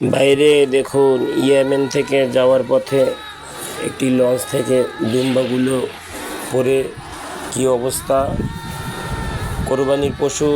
বাইরে দেখুন, ইয়েমেন থেকে যাওয়ার পথে একটি লঞ্চ থেকে দুম্বাগুলো পরে কী অবস্থা? কোরবানির পশু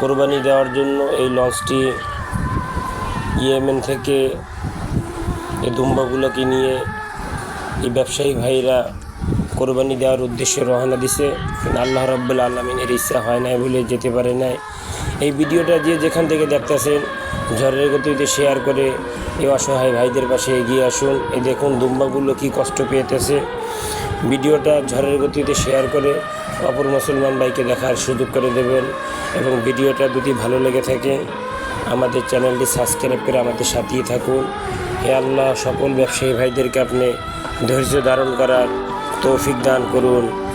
কোরবানি দেওয়ার জন্য এই লঞ্চটি ইয়েমেন থেকে এই দুম্বাগুলোকে নিয়ে এই ব্যবসায়ী ভাইরা কোরবানি দেওয়ার উদ্দেশ্যে রওনা দিছে। আল্লাহ রাব্বুল আলমিনের ইচ্ছা হয় নাই বলে যেতে পারে নাই। এই ভিডিওটা যে যেখান থেকে দেখতেছেন, ঝড়ের গতিতে শেয়ার করে এই অসহায় ভাইদের পাশে এগিয়ে আসুন। এই দেখুন দুম্বাগুলো কি কষ্ট পেয়েতেছে। ভিডিওটা ঝড়ের গতিতে শেয়ার করে অপর মুসলমান ভাইকে দেখার সুযোগ করে দেবেন এবং ভিডিওটা যদি ভালো লেগে থাকে, আমাদের চ্যানেলটি সাবস্ক্রাইব করে আমাদের সাথেই থাকুন। হে আল্লাহ, সকল ব্যবসায়ী ভাইদেরকে আপনি ধৈর্য ধারণ করার তৌফিক দান করুন।